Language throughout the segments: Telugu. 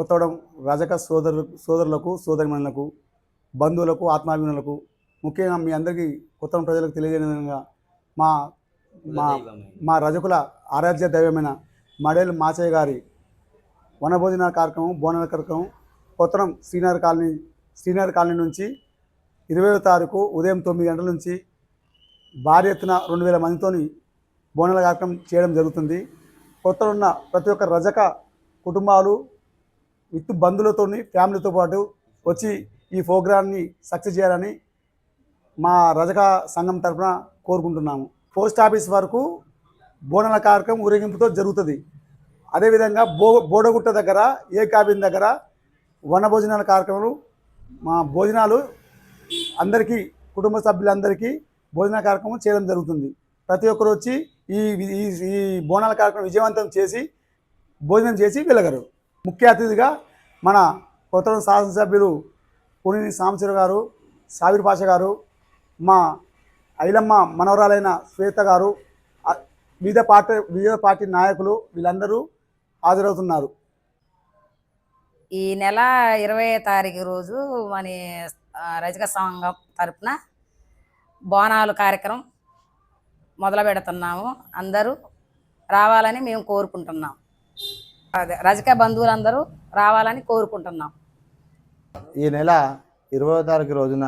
కొత్తగూడెం రజక సోదరు సోదరులకు సోదరిమణులకు బంధువులకు ఆత్మాభిమానులకు ముఖ్యంగా మీ అందరికీ కొత్తగూడెం ప్రజలకు తెలియజేయని విధంగా మా మా మా రజకుల ఆరాధ్య దైవమైన మడేలు మాచయ్య గారి వనభోజన కార్యక్రమం బోనాల కార్యక్రమం కొత్తరం శ్రీనగర్ కాలనీ శ్రీనగర్ కాలనీ నుంచి ఇరవై తారీఖు ఉదయం తొమ్మిది గంటల నుంచి భారీ ఎత్తున రెండు వేల మందితోని బోనాల కార్యక్రమం చేయడం జరుగుతుంది. కొత్త ఉన్న ప్రతి ఒక్క రజక కుటుంబాలు విత్ బంధువులతో ఫ్యామిలీతో పాటు వచ్చి ఈ ప్రోగ్రాంని సక్సెస్ చేయాలని మా రజక సంఘం తరఫున కోరుకుంటున్నాము. పోస్ట్ ఆఫీస్ వరకు బోనాల కార్యక్రమం ఊరేగింపుతో జరుగుతుంది. అదేవిధంగా బో బోడగుట్ట దగ్గర ఏ క్యాబిన్ దగ్గర వన భోజనాల కార్యక్రమాలు మా భోజనాలు అందరికీ కుటుంబ సభ్యులందరికీ భోజన కార్యక్రమం చేయడం జరుగుతుంది. ప్రతి ఒక్కరు వచ్చి ఈ ఈ ఈ బోనాల కార్యక్రమం విజయవంతం చేసి భోజనం చేసి వెళ్ళగలరు ముఖ్య అతిథిగా మన కొత్త శాసనసభ్యులు పునిని సాంబశివ గారు సాబిర్ పాష గారు మా ఐలమ్మ మనవరాలైన శ్వేత గారు వివిధ పార్టీ వివిధ పార్టీ నాయకులు వీళ్ళందరూ హాజరవుతున్నారు. ఈ నెల ఇరవై తారీఖు రోజు మన రజక సంఘం తరపున బోనాలు కార్యక్రమం మొదలు పెడుతున్నాము. అందరూ రావాలని మేము కోరుకుంటున్నాం. అదే రజక బంధువులందరూ రావాలని కోరుకుంటున్నాం. ఈ నెల ఇరవై తారీఖు రోజున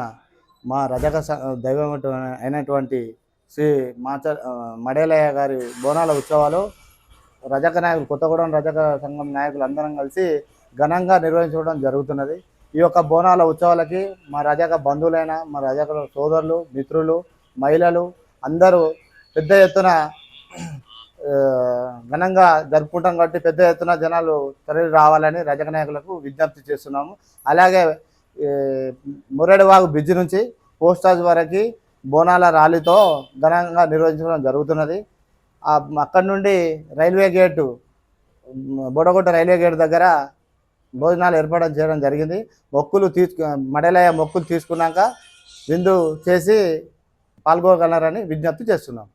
మా రజక దైవం అయినటువంటి శ్రీ మాచ మడేలయ్య గారి బోనాల ఉత్సవాలు రజక నాయకులు కొత్తగూడెం రజక సంఘం నాయకులు అందరం కలిసి ఘనంగా నిర్వహించడం జరుగుతున్నది. ఈ యొక్క బోనాల ఉత్సవాలకి మా రజక బంధువులైన మా రజక సోదరులు మిత్రులు మహిళలు అందరూ పెద్ద ఎత్తున ఘనంగా జరుపుకుంటాం కాబట్టి పెద్ద ఎత్తున జనాలు తరలి రావాలని రజక నాయకులకు విజ్ఞప్తి చేస్తున్నాము. అలాగే మురడివాగు బ్రిడ్జ్ నుంచి పోస్ట్ ఆఫీస్ వరకు బోనాల ర్యాలీతో ఘనంగా నిర్వహించడం జరుగుతున్నది. అక్కడి నుండి రైల్వే గేటు మ్, రైల్వే గేట్ దగ్గర భోజనాలు ఏర్పాటు చేయడం జరిగింది. మొక్కులు తీసుకు మడలయ మొక్కులు తీసుకున్నాక విందు చేసి పాల్గొగలరని విజ్ఞప్తి చేస్తున్నాం.